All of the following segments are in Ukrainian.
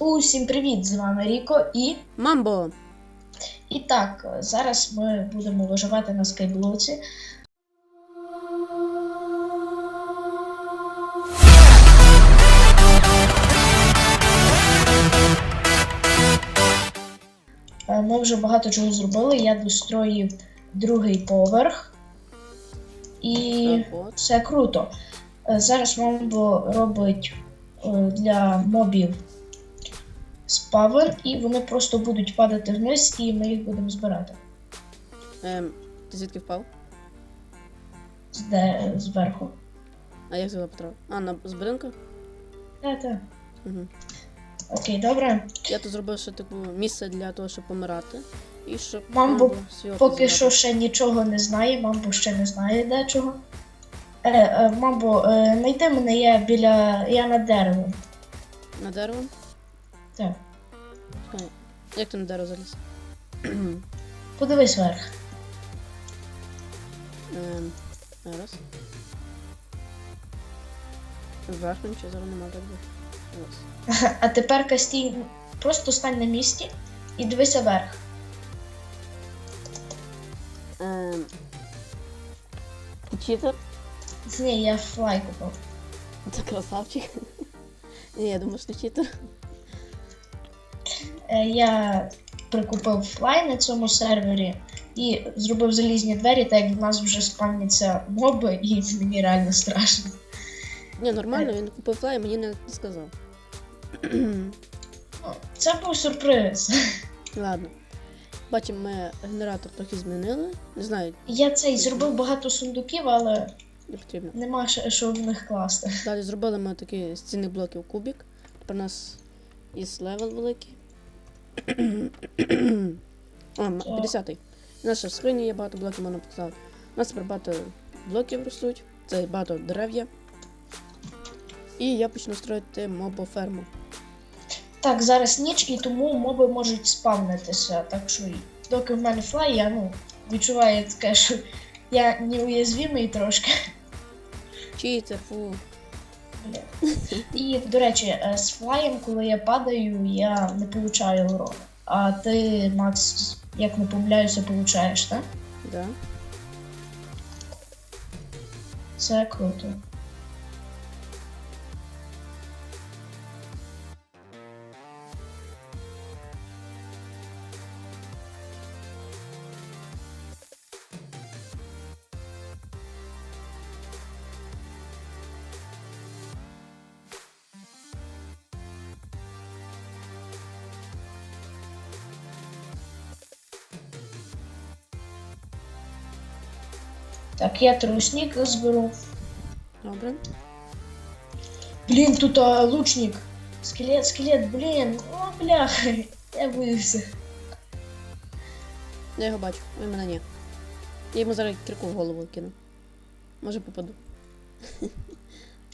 Усім привіт! З вами Ріко і. Мамбо! І так, зараз ми будемо виживати на скайблоці. Е, Ми вже багато чого зробили. Я достроїв другий поверх. І все круто. Е, Зараз Мамбо робить е, для мобів спавен, і вони просто будуть падати вниз, і ми їх будемо збирати. Ем, ти звідки впав? З Де зверху. А як тебе потрапив? А, на з будинку? Та-та. Угу. Окей, добре. Я тут зробив ще таку місце для того, щоб помирати. І щоб Мамбо Поки що ще нічого не знає, мамбо ще не знає дечого. Е, е, мамбо, е, знайди мене я біля. я над деревом. На дерево? Так. Чекай. Як ти на дерево заліз? Подивись вверх. Ем, раз. Вверх нічого зараз нема так би. Раз. А тепер Кастій, просто стань на місці і дивися вверх. Ем. Читер? Ні, я флай купив. Це красавчик. Ні, я думаю, що читер. Е, Я прикупив флай на цьому сервері і зробив залізні двері, так як в нас вже спавняться моби, і мені реально страшно. Ні, нормально, він купив флай, мені не сказав. Ну, Це був сюрприз. Ладно. Бачимо, ми генератор трохи змінили. Не знаю, Я цей зробив багато сундуків, але не потрібно. нема що в них класти. Далі зробили ми такий з цінних блоків кубік. Тепер у нас є левел великий. М- 50-й. У нас в скрині є багато блоків, можна показати. У нас тепер багато блоків ростуть, це багато дерев є. І я почну строїти мобоферму. Так, зараз ніч, і тому моби можуть спавнитися. Так що доки в мене флай, я ну, відчуваю таке, що я неуязвимий трошки. Читер, фу. Бля. І, до речі, е, з флаєм, коли я падаю, я не получаю урон. А ти, Макс, як не помиляюся, получаєш, так? Да. Це круто. Так, я трусник зберу. Добре. Блін, тут а, лучник. Скелет, скелет, блін. О, бляха. Я боюся. Я його бачу, він мене ні. Я йому зараз кірку в голову кину. Може попаду.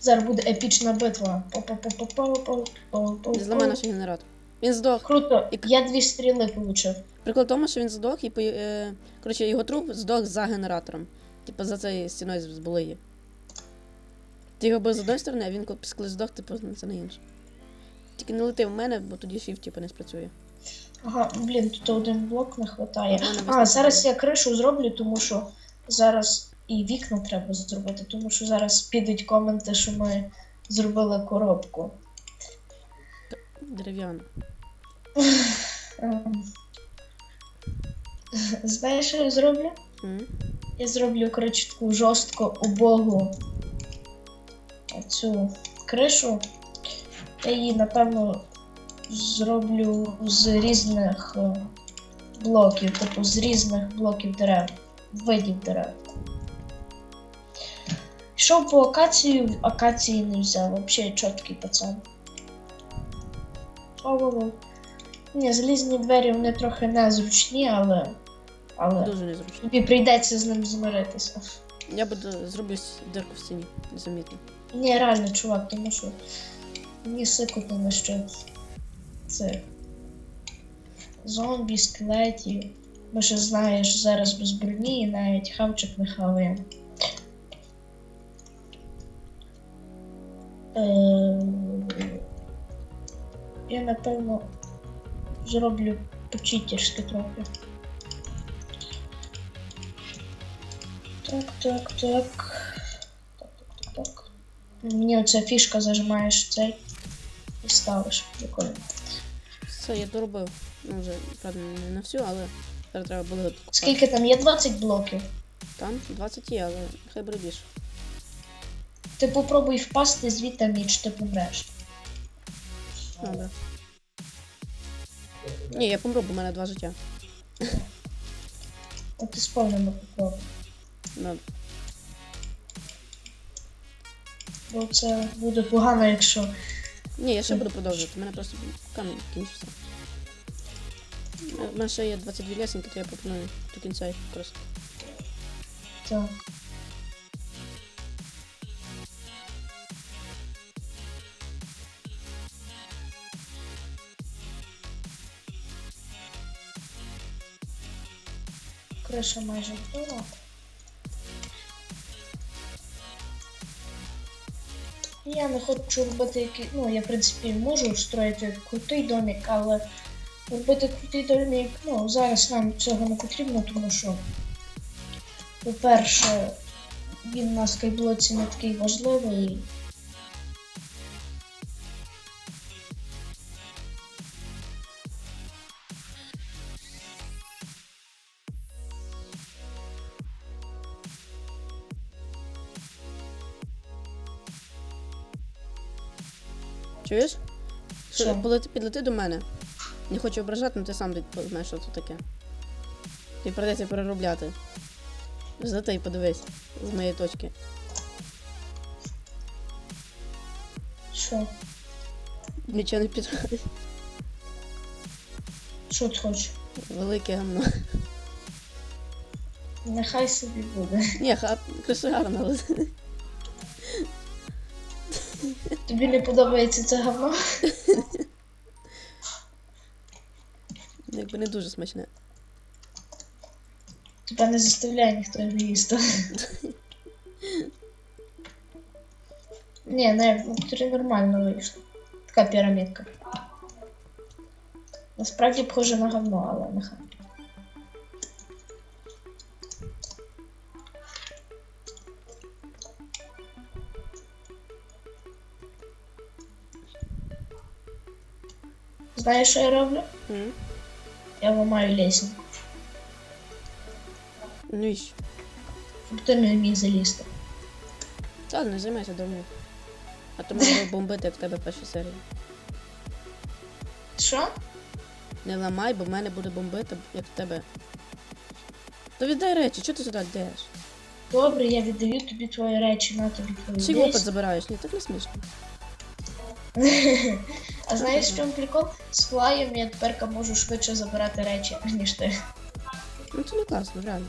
Зараз буде епічна битва. Зламай наш генератор. Він здох. Круто, І- я дві стріли получив. Прикол в тому, що він здох і е, коротше, його труп здох за генератором. Типу за цією стіною з булиї. Ти його бив з одної сторони, а він коли коли здох, типу, це на інше. Тільки не лети в мене, бо тоді shift типу, не спрацює. Ага, блін, тут один блок не вистачає. А, зараз я кришу зроблю, тому що зараз і вікна треба зробити, тому що зараз підуть коменти, що ми зробили коробку. Дерев'яна. Ем. Знаєш, що я зроблю? М? Я зроблю, коротше, таку жорстко убогу цю кришу. Я її, напевно, зроблю з різних е, блоків, типу з різних блоків дерев, видів дерев. Йшов по акацію, акації не взяв, взагалі чіткий пацан. О-о-о. Ні, залізні двері вони трохи незручні, але. Але... Дуже незручно. Тобі прийдеться з ним змиритися. Я буду зроблю дирку в стіні, незамітно. Ні, реально, чувак, тому що мені сикотно що це зомбі, скелетів. Ми ще знаєш, зараз без броні і навіть хавчик не хаваємо. Е, я напевно зроблю по-читерськи трохи. Так, так, так. Так, так, так, так. Мені оця фішка зажимаєш цей і ставиш. Прикольно. Все, я доробив. Ну вже, правда, не на всю, але зараз треба було. Скільки там є 20 блоків? Там 20 є, але хай буде більше. Ти попробуй впасти звідти ніч, ти помреш. Добре. Ні, я помру, бо в мене два життя. От ти сповнено попробуй. Добре. Бо це буде погано, якщо. Ні, я ще буду продовжувати. У мене просто камінь кінчився. У мене ще є 22 лесенки, то я пропоную до кінця їх просто. Так. Криша майже готова. Я не хочу робити який. Ну, я в принципі можу встроїти крутий домик, але робити крутий домик, ну, зараз нам цього не потрібно, тому що, по-перше, він на скайблоці не такий важливий. Чуєш? Що, полети, підлети до мене. Не хочу ображати, але ти сам знаєш, що це таке. Тобі придеться переробляти. Злети і подивись з моєї точки. Що? Нічого не підходить. Що ти хочеш? Велике гамно. Нехай собі буде. Ні, хат, краса гарна, але Тобі не подобається це говно? якби не дуже смачне. Тебе не заставляє ніхто його їсти. Не, ну, тобі нормально вийшло. Така пірамідка. Насправді похоже на говно, але нехай. Знаєш, що я роблю? М? Я ламаю лесенку, Ну і що? щоб ти не міг залізти. Та не займайся дурню. А то мене бомбити, як в тебе в першій серії. Що? Не ламай, бо в мене буде бомбити, як в тебе. То віддай речі, чого ти сюди йдеш? Добре, я віддаю тобі твої речі, на тобі твої Чи опит забираєш? Ні, так не смішно. А знаєш, в чому прикол? З флаєм я тепер можу швидше забирати речі, ніж ти. Ну це не класно, реально.